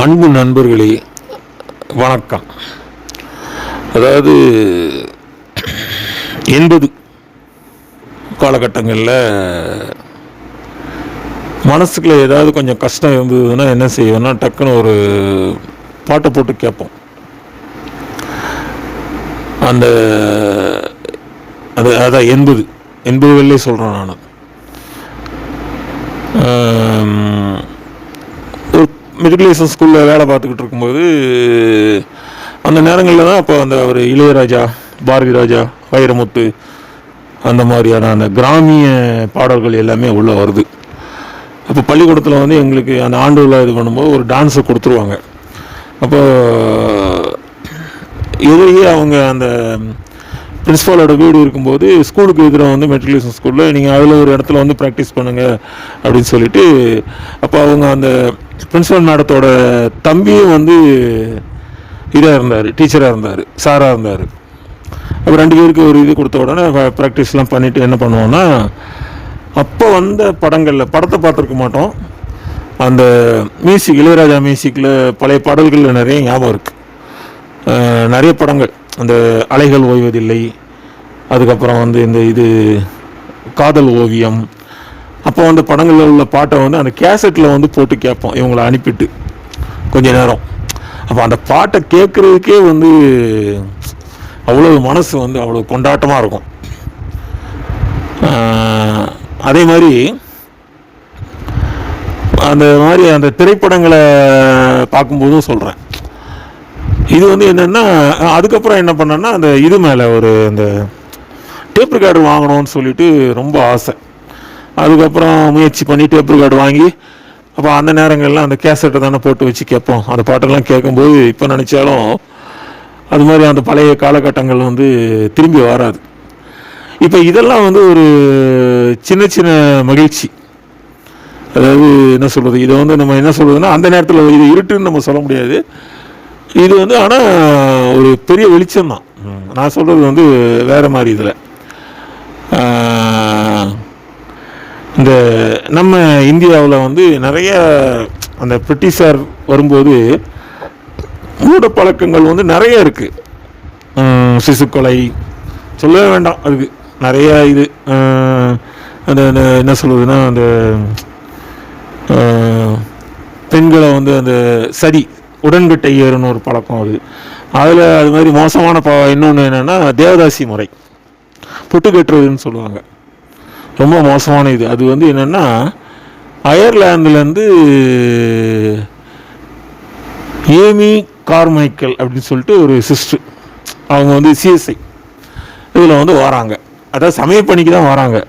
அன்பு நண்பர்களே வணக்கம். அதாவது எண்பது காலகட்டங்களில் மனசுக்குள்ள ஏதாவது கொஞ்சம் கஷ்டம் இருந்ததுன்னா என்ன செய்வோம்னா டக்குன்னு ஒரு பாட்டை போட்டு கேட்போம். அந்த அது அதான் எண்பது எண்பதுகளிலே சொல்கிறேன் நான். மிடில் மெட்ரிகுலேஷன் ஸ்கூலில் வேலை பார்த்துக்கிட்டு இருக்கும்போது அந்த நேரங்களில் தான் அப்போ அந்த ஒரு இளையராஜா பாரதி ராஜா வைரமுத்து அந்த மாதிரியான அந்த கிராமிய பாடல்கள் எல்லாமே உள்ளே வருது. அப்போ பள்ளிக்கூடத்தில் வந்து எங்களுக்கு அந்த ஆண்டு விழா இது பண்ணும்போது ஒரு டான்ஸை கொடுத்துருவாங்க. அப்போ இதையே அவங்க அந்த பிரின்ஸ்பாலோட வீடு இருக்கும்போது ஸ்கூலுக்கு எதிராக வந்து மெட்ரிகுலேஷன் ஸ்கூலில் நீங்கள் அதில் ஒரு இடத்துல வந்து ப்ராக்டிஸ் பண்ணுங்கள் அப்படின்னு சொல்லிட்டு அப்போ அவங்க அந்த பிரின்ஸ்பல் மேடத்தோட தம்பியும் வந்து இதாக இருந்தார் டீச்சராக இருந்தார் சாராக இருந்தார். அப்போ ரெண்டு பேருக்கு ஒரு இது கொடுத்த உடனே ப்ராக்டிஸ்லாம் பண்ணிவிட்டு என்ன பண்ணுவோன்னா அப்போ வந்த படங்களில் படத்தை பார்த்துருக்க மாட்டோம். அந்த மியூசிக் இளையராஜா மியூசிக்கில் பழைய பாடல்களில் நிறைய ஞாபகம் இருக்குது நிறைய படங்கள். அந்த அலைகள் ஓய்வதில்லை. அதுக்கப்புறம் வந்து இந்த இது காதல் ஓவியம். அப்போ வந்து படங்களில் உள்ள பாட்டை வந்து அந்த கேசட்டில் வந்து போட்டு கேட்போம். இவங்களை அனுப்பிட்டு கொஞ்ச நேரம். அப்போ அந்த பாட்டை கேட்குறதுக்கே வந்து அவ்வளோ மனசு வந்து அவ்வளோ கொண்டாட்டமாக இருக்கும். அதே மாதிரி அந்த மாதிரி அந்த திரைப்படங்களை பார்க்கும்போதும் சொல்கிறேன் இது வந்து என்னென்னா அதுக்கப்புறம் என்ன பண்ணேன்னா அந்த இது மேலே ஒரு அந்த டேப் ரெக்கார்டர் வாங்கணும்னு சொல்லிட்டு ரொம்ப ஆசை. அதுக்கப்புறம் முயற்சி பண்ணி டேப் ரெக்கார்டு வாங்கி அப்போ அந்த நேரங்கள்லாம் அந்த கேசட்டை தானே போட்டு வச்சு கேட்போம். அந்த பாட்டெல்லாம் கேட்கும்போது இப்போ நினச்சாலும் அது மாதிரி அந்த பழைய காலகட்டங்கள் வந்து திரும்பி வராது. இப்போ இதெல்லாம் வந்து ஒரு சின்ன சின்ன மகிழ்ச்சி. அதாவது என்ன சொல்கிறது இதை வந்து நம்ம என்ன சொல்கிறதுனா அந்த நேரத்தில் இது இருட்டுன்னு நம்ம சொல்ல முடியாது. இது வந்து ஆனால் ஒரு பெரிய வெளிச்சம் தான் நான் சொல்கிறது வந்து வேறு மாதிரி இதில். இந்த நம்ம இந்தியாவில் வந்து நிறைய அந்த பிரிட்டிஷார் வரும்போது மூட பழக்கங்கள் வந்து நிறைய இருக்குது சிசுக்கொலை சொல்லவே வேண்டாம் அதுக்கு. நிறைய இது அந்த அந்த என்ன சொல்கிறதுனா அந்த பெண்களை வந்து அந்த சதி உடன்கட்டை ஏறுன்னு ஒரு பழக்கம் அது. அதில் அது மாதிரி மோசமான ப இன்னொன்று என்னென்னா தேவதாசி முறை. புட்டு கட்டுறதுன்னு சொல்லுவாங்க. ரொம்ப மோசமான இது. அது வந்து என்னென்னா அயர்லாந்துலேருந்து ஏமி கார்மைக்கல் அப்படின்னு சொல்லிட்டு ஒரு சிஸ்டர். அவங்க வந்து சிஎஸ்ஐ. இதில் வந்து வராங்க. அதாவது சமயப்பணிக்கு தான் வராங்க.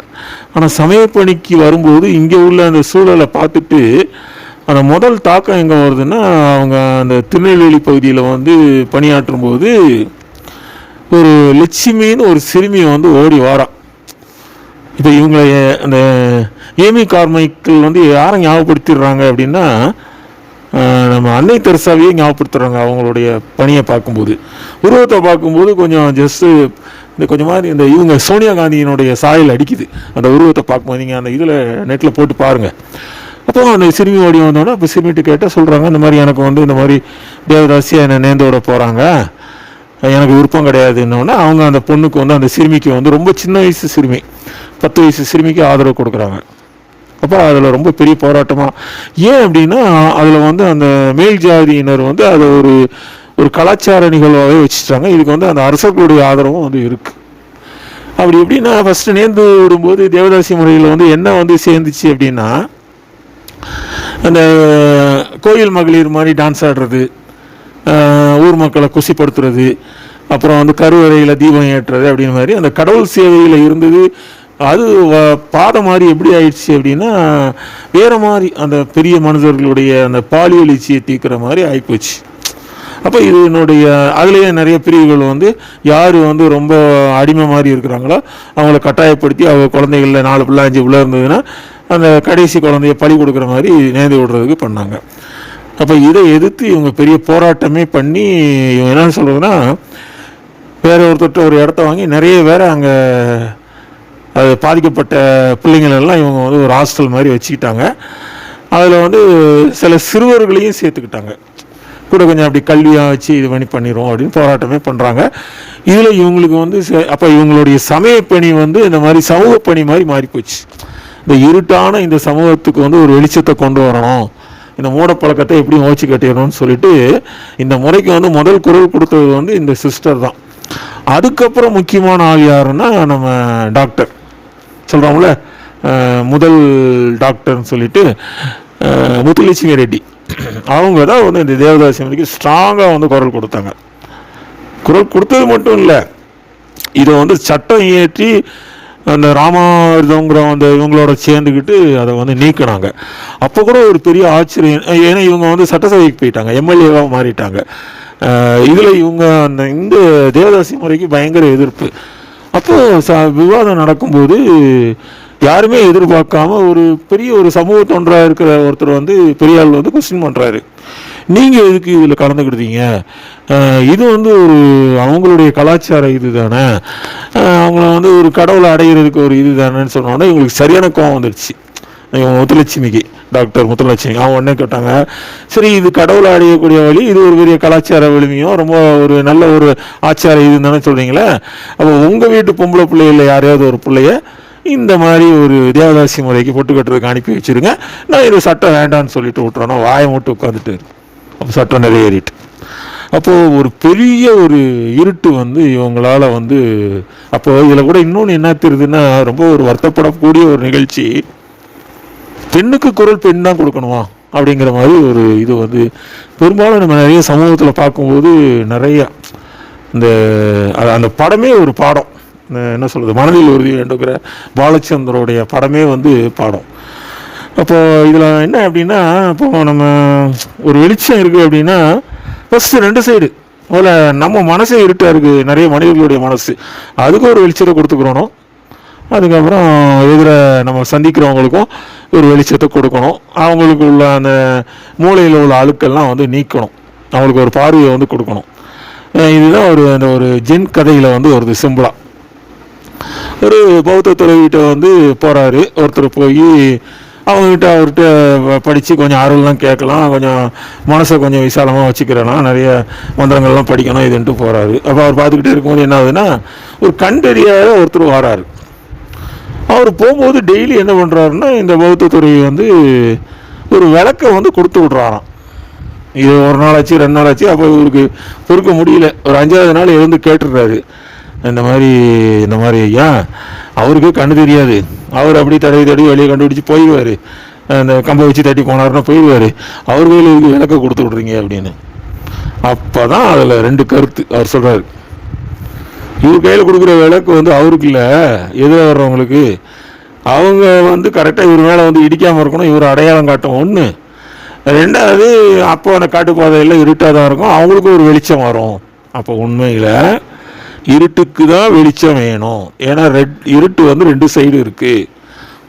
ஆனால் சமயப்பணிக்கு வரும்போது இங்கே உள்ள அந்த சூழலை பார்த்துட்டு அந்த முதல் தாக்கம் எங்கே வருதுன்னா அவங்க அந்த திருநெல்வேலி பகுதியில் வந்து பணியாற்றும் போது ஒரு லட்சுமின்னு ஒரு சிறுமியை வந்து ஓடி வாரான். இப்போ இவங்களை அந்த ஏமி கார்மைக்கள் வந்து யாரை ஞாபகப்படுத்திடுறாங்க அப்படின்னா நம்ம அன்னை தெரசாவையே ஞாபகப்படுத்துகிறாங்க அவங்களுடைய பணியை பார்க்கும்போது. உருவத்தை பார்க்கும்போது கொஞ்சம் ஜஸ்ட்டு இந்த கொஞ்சம் மாதிரி இந்த இவங்க சோனியா காந்தியினுடைய சாயல் அடிக்குது. அந்த உருவத்தை பார்க்கும்போது நீங்கள் அந்த இதில் நெட்டில் போட்டு பாருங்கள் அப்போ அந்த சிறுமி ஓடி வந்தோடனே அப்போ சிறுமிட்டு கேட்டால் சொல்கிறாங்க இந்த மாதிரி எனக்கு வந்து இந்த மாதிரி தேவதாசியாக என்னை நேர்ந்தோட போகிறாங்க எனக்கு விருப்பம் கிடையாதுன்னொன்னே அவங்க அந்த பொண்ணுக்கு வந்து அந்த சிறுமிக்கு வந்து ரொம்ப சின்ன வயசு சிறுமி பத்து வயசு சிறுமிக்கு ஆதரவு கொடுக்குறாங்க. அப்போ அதில் ரொம்ப பெரிய போராட்டமாக ஏன் அப்படின்னா அதில் வந்து அந்த மேல் ஜாதியினர் வந்து அதை ஒரு ஒரு கலாச்சார நிகழ்வாகவே வச்சுட்டாங்க. இதுக்கு வந்து அந்த அரசர்களுடைய ஆதரவும் வந்து இருக்குது அப்படி எப்படின்னா ஃபஸ்ட்டு நேர்ந்து விடும்போது தேவதாசி முறையில் வந்து என்ன வந்து சேர்ந்துச்சு அப்படின்னா அந்த கோயில் மகளிர் மாதிரி டான்ஸ் ஆடுறது ஊர் மக்களை குசிப்படுத்துறது அப்புறம் வந்து கருவறையில் தீபம் ஏற்றுறது அப்படின்னு மாதிரி அந்த கடவுள் சேவையில் இருந்தது அது பாதை மாதிரி எப்படி ஆயிடுச்சு அப்படின்னா வேறு மாதிரி அந்த பெரிய மனிதர்களுடைய அந்த பாலியல் இச்சையை தீர்க்கிற மாதிரி ஆகிப்போச்சு அப்போ இது என்னுடைய அதுலேயே நிறைய பிரிவுகள் வந்து யார் வந்து ரொம்ப அடிமை மாதிரி இருக்கிறாங்களோ அவங்கள கட்டாயப்படுத்தி அவங்க குழந்தைகளில் நாலு பிள்ளை அஞ்சு பிள்ளை இருந்ததுன்னா அந்த கடைசி குழந்தைய பழி கொடுக்குற மாதிரி நேர்ந்து விடுறதுக்கு பண்ணாங்க. அப்போ இதை எதிர்த்து இவங்க பெரிய போராட்டமே பண்ணி இவங்க என்னென்னு சொல்கிறதுன்னா வேற ஒருத்தர்கிட்ட ஒரு இடத்த வாங்கி நிறைய பேரை அங்கே அது பாதிக்கப்பட்ட பிள்ளைங்களெல்லாம் இவங்க வந்து ஒரு ஹாஸ்டல் மாதிரி வச்சுக்கிட்டாங்க. அதில் வந்து சில சிறுவர்களையும் சேர்த்துக்கிட்டாங்க. கூட கொஞ்சம் அப்படி கல்வியாக வச்சு இது பண்ணி பண்ணிடுவோம் அப்படின்னு போராட்டமே பண்ணுறாங்க இதில் இவங்களுக்கு வந்து அப்போ இவங்களுடைய சமயப்பணி வந்து இந்த மாதிரி சமூக பணி மாதிரி மாறிப்போச்சு. இந்த இருட்டான இந்த சமூகத்துக்கு வந்து ஒரு வெளிச்சத்தை கொண்டு வரணும். இந்த மூடப்பழக்கத்தை எப்படி ஓச்சு கட்டிடணும்னு சொல்லிட்டு இந்த முறைக்கு வந்து முதல் குரல் கொடுத்தது வந்து இந்த சிஸ்டர் தான். அதுக்கப்புறம் முக்கியமான ஆள் யாருன்னா நம்ம டாக்டர். சொல்கிறோம்ல முதல் டாக்டர்னு சொல்லிட்டு முத்துலட்சுமி ரெட்டி. அவங்க தான் வந்து இந்த தேவதாசி மணிக்கு ஸ்ட்ராங்காக வந்து குரல் கொடுத்தாங்க. குரல் கொடுத்தது மட்டும் இல்லை இதை வந்து சட்டம் இயற்றி அந்த ராமாயுதங்கிற அந்த இவங்களோட சேர்ந்துக்கிட்டு அதை வந்து நீக்கினாங்க. அப்போ கூட ஒரு பெரிய ஆச்சரியம் ஏன்னா இவங்க வந்து சட்டசபைக்கு போயிட்டாங்க எம்எல்ஏவாக மாறிட்டாங்க. இதில் இவங்க அந்த இந்த தேவதாசி முறைக்கு பயங்கர எதிர்ப்பு. அப்போ ச விவாதம் நடக்கும்போது யாருமே எதிர்பார்க்காம ஒரு பெரிய ஒரு சமூக தொன்றாக இருக்கிற ஒருத்தர் வந்து பெரியாள் வந்து கொஸ்டின் பண்ணுறாரு நீங்கள் எதுக்கு இதில் கலந்துக்கிட்டீங்க? இது வந்து ஒரு அவங்களுடைய கலாச்சார இது தானே அவங்கள வந்து ஒரு கடவுளை அடையிறதுக்கு ஒரு இது தானேன்னு சொன்னோன்னே இவங்களுக்கு சரியான கோவம் வந்துடுச்சு முத்துலட்சுமிக்கு டாக்டர் முத்துலட்சுமி. அவங்க உடனே கேட்டாங்க சரி இது கடவுளை அடையக்கூடிய வழி இது ஒரு பெரிய கலாச்சார விழுமையும் ரொம்ப ஒரு நல்ல ஒரு ஆச்சார இதுன்னு தானே சொல்கிறீங்களே அப்போ உங்கள் வீட்டு பொம்பளை பிள்ளைகளில் யாரையாவது ஒரு பிள்ளைய இந்த மாதிரி ஒரு தேவதாசி முறைக்கு பொட்டு கட்டுறதுக்கு அனுப்பி வச்சிருங்க. நான் இது சட்டம் வேண்டாம்னு சொல்லிட்டு விட்டுறோன்னா வாயை மட்டும் உட்காந்துட்டு சட்டம் நிறைவேறிட்டு. அப்போது ஒரு பெரிய ஒரு இருட்டு வந்து இவங்களால் வந்து அப்போ இதில் கூட இன்னொன்று என்ன தெரியுதுன்னா ரொம்ப ஒரு வருத்தப்படக்கூடிய ஒரு நிகழ்ச்சி. பெண்ணுக்கு குரல் பெண் தான் கொடுக்கணுமா? அப்படிங்கிற மாதிரி ஒரு இது வந்து பெரும்பாலும் நம்ம நிறைய சமூகத்தில் பார்க்கும்போது நிறைய இந்த அந்த படமே ஒரு பாடம். என்ன சொல்கிறது மனதில் உறுதி வேண்டுங்கிற பாலச்சந்தருடைய படமே வந்து பாடம். அப்போது இதில் என்ன அப்படின்னா இப்போது நம்ம ஒரு வெளிச்சம் இருக்குது அப்படின்னா ஃபஸ்ட்டு ரெண்டு சைடு அதில் நம்ம மனசே இருட்டாக இருக்குது நிறைய மனிதர்களுடைய மனசு. அதுக்கு ஒரு வெளிச்சத்தை கொடுத்துக்கிறோம் அதுக்கப்புறம் எதிர நம்ம சந்திக்கிறவங்களுக்கும் ஒரு வெளிச்சத்தை கொடுக்கணும். அவங்களுக்கு உள்ள அந்த மூளையில் உள்ள அழுக்கெல்லாம் வந்து நீக்கணும். அவங்களுக்கு ஒரு பார்வையை வந்து கொடுக்கணும். இதுதான் ஒரு அந்த ஒரு ஜென் கதையில் வந்து ஒரு சிம்பிளாக ஒரு பௌத்த துறவிகிட்ட வந்து போகிறாரு ஒருத்தர் போய் அவங்ககிட்ட அவர்கிட்ட படித்து கொஞ்சம் ஆர்வம்லாம் கேட்கலாம். கொஞ்சம் மனசை கொஞ்சம் விசாலமாக வச்சுக்கிறலாம். நிறைய மந்திரங்கள்லாம் படிக்கணும் இதுன்ட்டு போகிறாரு அப்போ அவர் பார்த்துக்கிட்டே இருக்கும்போது என்ன ஆகுதுன்னா ஒரு கண்டறியாத ஒருத்தர் வராரு. அவர் போகும்போது டெய்லி என்ன பண்ணுறாருன்னா இந்த பௌத்த துறவி வந்து ஒரு விளக்கை வந்து கொடுத்து விட்றாராம். இது ஒரு நாள் ஆச்சு ரெண்டு நாள் ஆச்சு அப்போ இவருக்கு பொறுக்க முடியல. ஒரு அஞ்சாவது நாள் எழுந்து கேட்டுடுறாரு. இந்த மாதிரி இந்த மாதிரி ஐயா அவருக்கே கண்ணு தெரியாது. அவர் அப்படி தடவி தடவி வெளியே கண்டுபிடிச்சி போயிடுவார். அந்த கம்பை வச்சு தட்டி போனாருன்னா போயிடுவார். அவர் கையில் இதுக்கு விளக்க கொடுத்து விட்றீங்க அப்படின்னு. அப்போ தான் அதில் ரெண்டு கருத்து அவர் சொல்கிறார் இவர் கையில் கொடுக்குற விளக்கு வந்து அவருக்கு இல்லை எதிராக வர்றவங்களுக்கு. அவங்க வந்து கரெக்டாக இவர் மேலே வந்து இடிக்காமல் இருக்கணும் இவர் அடையாளம் காட்டும். ஒன்று ரெண்டாவது அப்போ அந்த காட்டுப்பாதையில் இருட்டாக தான் இருக்கும். அவங்களுக்கும் ஒரு வெளிச்சம் வரும். அப்போ உண்மையில் இருட்டுக்கு தான் வெளிச்சம் வேணும். ஏன்னா ரெட் இருட்டு வந்து ரெண்டு சைடு இருக்குது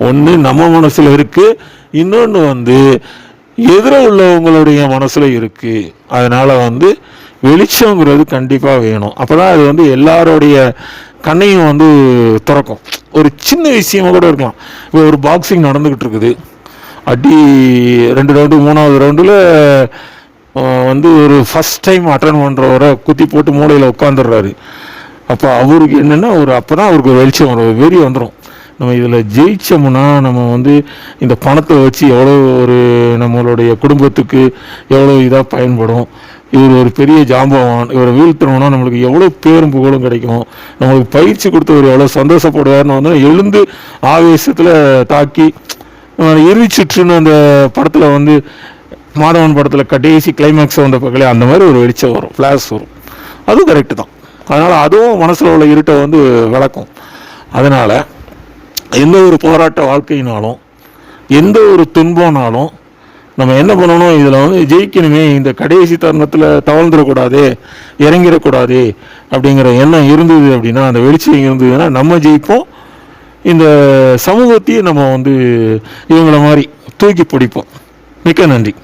ஒன்று நம்ம மனசில் இருக்குது இன்னொன்று வந்து எதிர உள்ளவங்களுடைய மனசில் இருக்குது அதனால் வந்து வெளிச்சங்கிறது கண்டிப்பாக வேணும். அப்போ தான் அது வந்து எல்லாருடைய கண்ணையும் வந்து திறக்கும். ஒரு சின்ன விஷயமாக கூட இருக்கலாம். இப்போ ஒரு பாக்ஸிங் நடந்துக்கிட்டு இருக்குது. அடி ரெண்டு ரவுண்டு மூணாவது ரவுண்டில் வந்து ஒரு ஃபஸ்ட் டைம் அட்டன் பண்ணுறவரை குத்தி போட்டு மூளையில் உட்காந்துடுறாரு அப்போ அவருக்கு என்னென்னா ஒரு அப்போ தான் அவருக்கு ஒரு வெளிச்சம் வரும் வெறி வந்துடும் நம்ம இதில் ஜெயித்தோம்னா நம்ம வந்து இந்த பணத்தை வச்சு எவ்வளோ ஒரு நம்மளுடைய குடும்பத்துக்கு எவ்வளோ இதாக பயன்படும். இவர் ஒரு பெரிய ஜாம்பவான் இவரை வீழ்த்தணும்னா நம்மளுக்கு எவ்வளோ பேரும் புகழும் கிடைக்கும். நம்மளுக்கு பயிற்சி கொடுத்தவர் எவ்வளோ சந்தோஷப்படுவார்னு வந்து எழுந்து ஆவேசத்தில் தாக்கி இறுதி சுற்றுன்னு அந்த படத்தில் வந்து மாதவன் படத்தில் கடைசி கிளைமேக்ஸ் வந்த பக்கத்தில் அந்த மாதிரி ஒரு வெளிச்சம் வரும் ஃப்ளாஷ் வரும். அதுவும் கரெக்டு தான். அதனால் அதுவும் மனசில் உள்ள இருட்டை வந்து விளக்கும். அதனால் எந்த ஒரு போராட்ட வாழ்க்கையினாலும் எந்த ஒரு துன்பம்னாலும் நம்ம என்ன பண்ணணும்? இதில் வந்து ஜெயிக்கணுமே இந்த கடைசி தருணத்தில் தவழ்ந்துடக்கூடாது இறங்கிடக்கூடாது அப்படிங்கிற எண்ணம் இருந்தது அப்படின்னா அந்த வெளிச்சம் இருந்ததுன்னா நம்ம ஜெயிப்போம். இந்த சமூகத்தையும் நம்ம வந்து இவங்கள மாதிரி தூக்கி பிடிப்போம். மிக்க நன்றி.